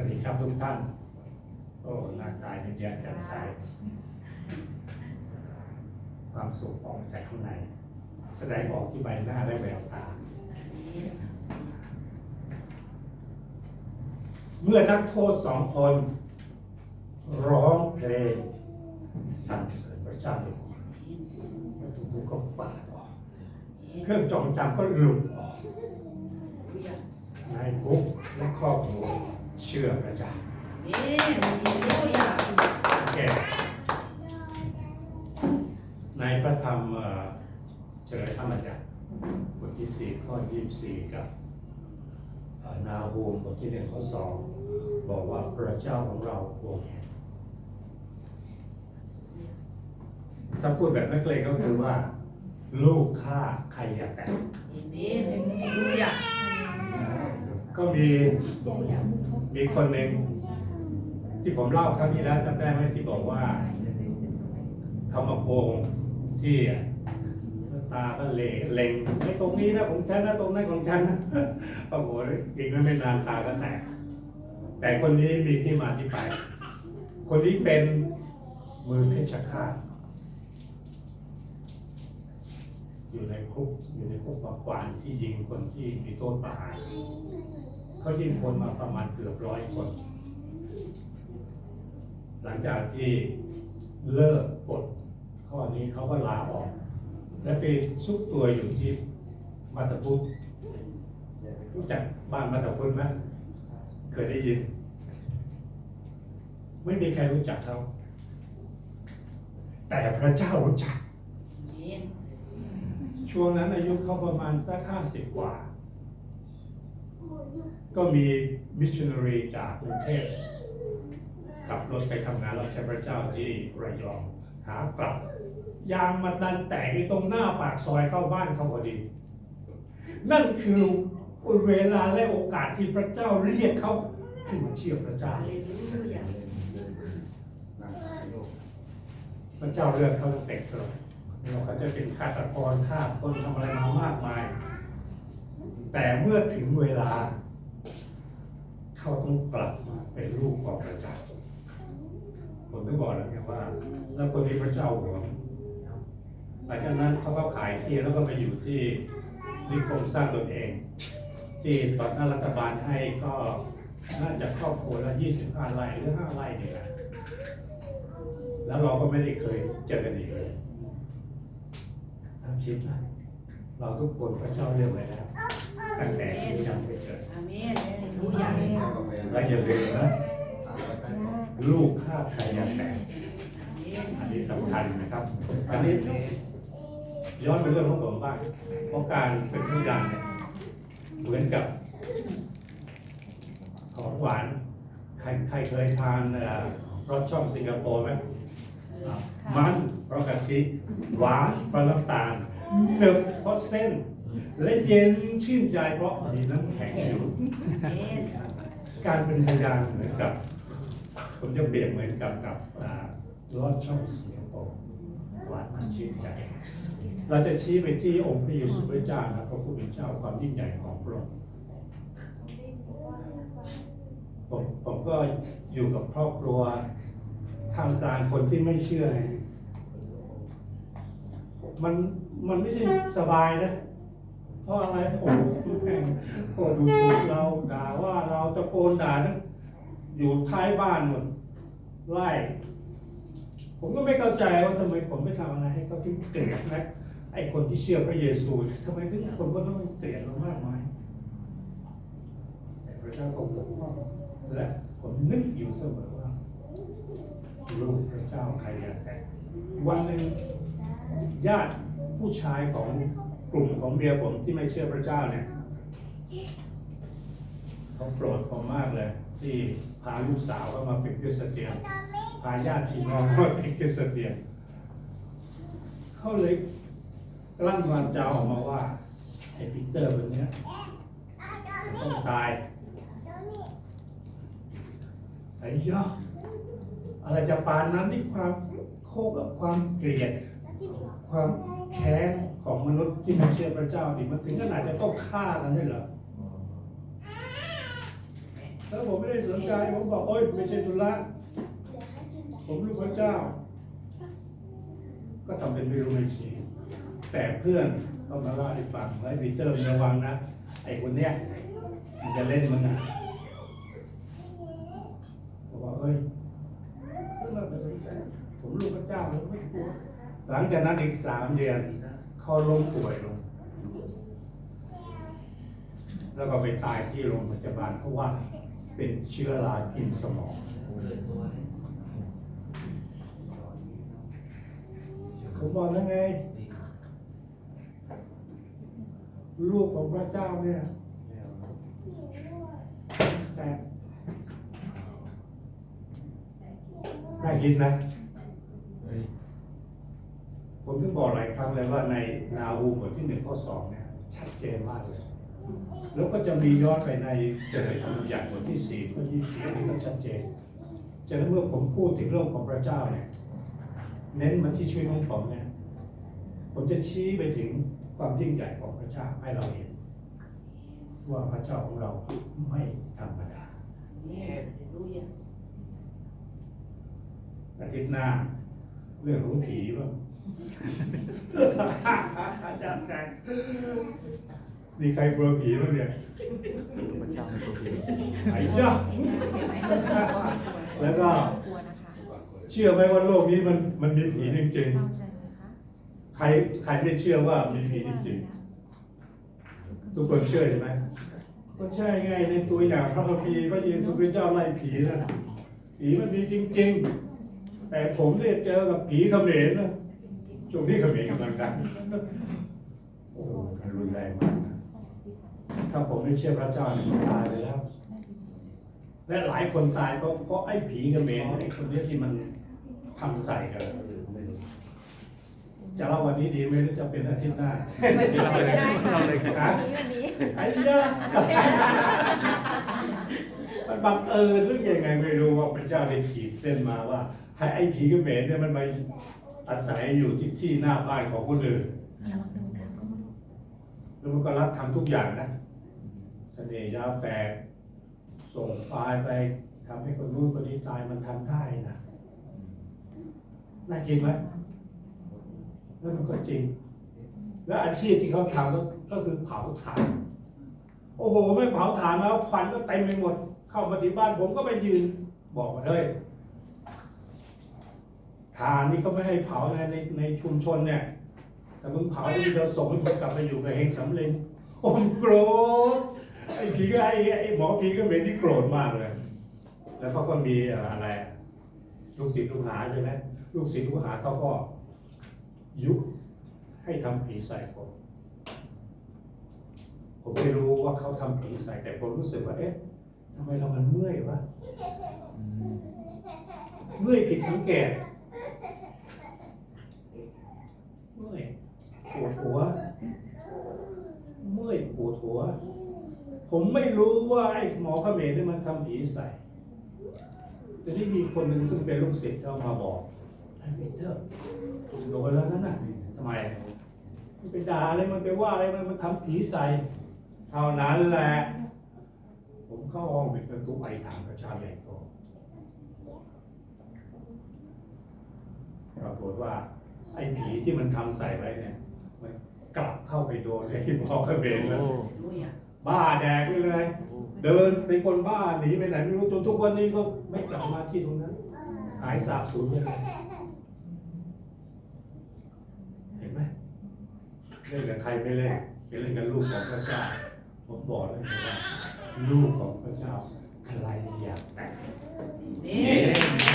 วัสดีครับทุกท่าน โอ้ร่างกายเป็นแย่แจ่มใสความสุขออกจากข้างใน แสดงออกที่ใบหน้าและแววตา เมื่อนักโทษสองคน ร้องเพลงสรรเสริญพระเจ้าด้วยประตูก็ปิดออก เครื่องจองจำก็หลุดออก นายคุกและครอบครัว ชื่อพระเจ้าแก่ในพระธรรมเอ่อเฉลยธรรมจักรบทที่สี่ข้อยี่สิบสี่กับเอ่อนาฮูมบทที่หนึ่งข้อสองบอกว่าพระเจ้าของเราองค์แห่งถ้าพูดแบบนักเลงก็คือว่า ลูกข้าใครอยากแต่งก็ ก็มีมีคนหนึ่งที่ผมเล่าครั้งที่แล้วจำได้ไหมที่บอกว่าเขามาโกงที่ตาก็เละเล็งไอ้ตรงนี้นะของฉันนะตรงนั้นของฉันนะปรากฏอีกไม่นานตาก็แตก แต่คนนี้มีที่มาที่ไป คนนี้เป็นมือเพชฌฆาตอยู่ในคุกอยู่ในคุกปากวานที่ยิงคนที่มีโทษประหาร เขายิงคนมาประมาณเกือบร้อยคน หลังจากที่เลิกกฎข้อนี้เขาก็ลาออก และไปซุกตัวอยู่ที่มาตาพุทธรู้จักบ้านมาตาพุทธไหมเคยได้ยิน ไม่มีใครรู้จักเขาแต่พระเจ้ารู้จัก ช่วงนั้นอายุเขาประมาณสักห้าสิบกว่า ก็มีมิชชันนารีจากกรุงเทพขับรถไปทำงานรับใช้พระเจ้าที่ระยองขากลับ ยางมาดันแตกที่ตรงหน้าปากซอยเข้าบ้านเขาพอดี นั่นคือเวลาและโอกาสที่พระเจ้าเรียกเขาให้มาเชื่อพระเจ้าพระเจ้าเลือกเขาตั้งแต่เกิดเราจะเป็นฆาตกรฆ่าคนทำอะไรมามากมาย แต่เมื่อถึงเวลา เขาต้องกลับมาเป็นลูกของพระเจ้าผมไม่บอกแล้วไงว่า แล้วคนที่พระเจ้าหวงหลังจากนั้นเขาก็ขายที่แล้วก็มาอยู่ที่นิคมสร้างตนเอง ที่ตอนนั้นรัฐบาลให้ก็น่าจะครอบครัวละ25ไร่หรือ5ไร่เนี่แหละแล้วเราก็ไม่ได้เคยเจอกันอีกเลยทำคิดนะเราทุกคนพระเจ้าเลือกไว้แล้ว ตั้งแต่ที่ยังไม่เกิดและอย่าลืมนะลูกข้าใครอยากแต่งอันนี้สำคัญนะครับ อันนี้ย้อนไปเรื่องของผมบ้างเพราะการเป็นผู้ยานเนี่ยเหมือนกับ ของหวานใครใครเคยทานเอ่อรสช่องสิงคโปร์ไหมอะมันเพราะกะทิหวานเพราะน้ำตาลหนึบเพราะเส้น และเย็นชื่นใจเพราะมีน้ำแข็งอยู่ การเป็นพยานเหมือนกับ ผมจะเปรียบเหมือนกับกับรอดช่องเสิงคโปร์หวานมันชื่นใจ เราจะชี้ไปที่องค์พระเยซูคริสต์เจ้านะพระผู้เป็นเจ้าความยิ่งใหญ่ของพระองค์ผมผมก็อยู่กับครอบครัวทำกลางคนที่ไม่เชื่อไงมันมันไม่ใช่สบายนะ เพราะอะไรโอ้โหแม่งโอ้ดูถูกเราด่าว่าเราตะโกนด่านะอยู่ท้ายบ้านหมดไล่ ผมก็ไม่เข้าใจว่าทำไมผมไม่ทำอะไรให้เขาถึงเกลียดนะไอ้คนที่เชื่อพระเยซูทำไมถึงคนก็ต้องเกลียดเรามากมายแต่พระเจ้าก็บอกว่าและผมนึกอยู่เสมอว่าลูกพระเจ้าใครอยากแต่วันหนึ่งญาติผู้ชายของ กลุ่มของเมียผมที่ไม่เชื่อพระเจ้าเนี่ยเขาโกรธผมมากเลย ที่พาลูกสาวเข้ามาเป็นคริสเตียนพาญาติพี่น้องมาเป็นคริสเตียนเขาเลยกลั่นวาจาออกมาว่าไอ้ปีเตอร์คนเนี้ยต้องตายไอ้ยออะไรจะปานนั้นนี่ความโคกับความเกลียด ความแค้น ของมนุษย์ที่ไม่เชื่อพระเจ้าดิมันถึงขนาดจะต้องฆ่ากันด้วยเหรอแล้วผมไม่ได้สนใจผมบอกโอ้ยไม่ใช่ธุระผมลูกพระเจ้า ก็ทำเป็นไม่รู้ไม่ชี้แต่เพื่อนเขามาเล่าให้ฟังไว้ปีเตอร์ระวังนะไอ้คนเนี้ยมันจะเล่นมึงอะบอกว่าเอ้ยผมลูกพระเจ้าผมไม่กลัวหลังจากนั้นอีกสามเดือน เขาล้มป่วยลง แล้วก็ไปตายที่โรงพยาบาลเพราะว่าเป็นเชื้อรากินสมองผมบอกแล้วไง ลูกของพระเจ้าเนี่ยแต่น่าคิดนะ ผมถึงบอกหลายครั้งเลยว่าในนาอูบทที่หนึ่งข้อสองเนี่ยชัดเจนมากเลย แล้วก็จะมีย้อนไปในเจริญธรรมบัญญัติบทที่สี่ข้อยี่สิบอันนี้ก็ชัดเจนฉะนั้นเมื่อผมพูดถึงเรื่องของพระเจ้าเนี่ยเน้นมาที่ชีวิตของผมเนี่ยผมจะชี้ไปถึงความยิ่งใหญ่ของพระเจ้าให้เราเห็นว่าพระเจ้าของเราไม่ธรรมดาอาทิตย์หน้าเรื่องของผีบ้าง อาจารย์แจงมีใครกลัวผีบ้างเนี่ยพระเจ้าเป็นตัวผีไอ้ย่าแล้วก็กลัวนะคะเชื่อไหมว่าโลกนี้มันมันมีผีจริงเข้าใจไหมคะๆใครใครไม่เชื่อว่ามีผีจริงๆ ทุกคนเชื่อใช่ไหมก็ใช่ไงในตัวอย่างพระคัมภีร์พระเยซูคริสต์เจ้าไล่ผีนะผีมันมีจริง ๆ แต่ผมเนี่ยเจอกับผีเขมรนะ ช่วงนี้เขมรกำลังดังโอ้โหมันรุนแรงมากนะถ้าผมไม่เชื่อพระเจ้าเนี่ยผมตายไปแล้ว และหลายคนตายก็เพราะไอ้ผีเขมรไอ้คนเนี้ยที่มันทำใส่กันจะเล่าวันนี้ดีไหมหรือจะเป็นอาทิตย์หน้าเราเลยเราเลยนะวันนี้ไอ้ยามันบังเอิญหรือยังไงไม่รู้ว่าพระเจ้าได้ขีดเส้นมาว่า ให้ไอ้ผีเขมรเนี่ยมันมา อาศัยอยู่ที่ที่หน้าบ้านของคนอื่นระวังโดนกันก็ไม่รู้แล้วมันก็รับทำทุกอย่างนะเสน่ห์ยาแฝกส่งไฟล์ไปทำให้คนรู้นคนนี้ตายมันทำได้นะน่าจริงไหมแล้วมันก็จริง แล้วอาชีพที่เขาทำก็ก็คือเผาถ่าน โอ้โห ไม่เผาถ่านแล้วควันก็เต็มไปหมด เข้ามาที่บ้านผมก็ไปยืน บอกว่าเฮ้ย ถ่านนี่เขาไม่ให้เผาในในในชุมชนเนี่ย แต่มึงเผาแล้วมึงจะส่งให้คนกลับไปอยู่กับเฮงสำเร็จผมโกรธไอ้ผีก็ไอ้ไอ้หมอผีก็เป็นที่โกรธมากเลย แล้วเขาก็มีอะไรลูกศิษย์ลูกหาใช่ไหมลูกศิษย์ลูกหาเขาก็ยุให้ทำผีใส่ผมผมไม่รู้ว่าเขาทำผีใส่แต่ผมรู้สึกว่าเอ๊ะทำไมเรามันเมื่อยวะเมื่อยผิดสังเกตเมื่อยป วดหัว เมื่อยปวดหัว ผมไม่รู้ว่าไอ้หมอเขมรนี่มันทำผีใส่แต่ที่มีคนหนึ่งซึ่งเป็นลูกศิษย์เข้ามาบอกไอ้ปีเตอร์โดนแล้วนั่นน่ะทำไมมันไปด่าอะไรมันไปว่าอะไรมันมันทำผีใส่เท่านั้นแหละ ผมเข้าห้องปิดประตูไอ้ถามกระชาใหญ่โตปรากฏว่าไอ้ผีที่มันทำใส่ไว้เนี่ย กลับเข้าไปโดนไอ้หมอเขมรแล้วบ้าแดกไปเลย เดินเป็นคนบ้าหนีไปไหนไม่รู้จนทุกวันนี้ก็ไม่กลับมาที่ตรงนั้น หายสาบสูญไปเลยเห็นไหมเล่นกับใครไม่เล่นไปเล่นกับลูกของพระเจ้าผมบอกเลยว่าลูกของพระเจ้าใครอยากแต่งนี่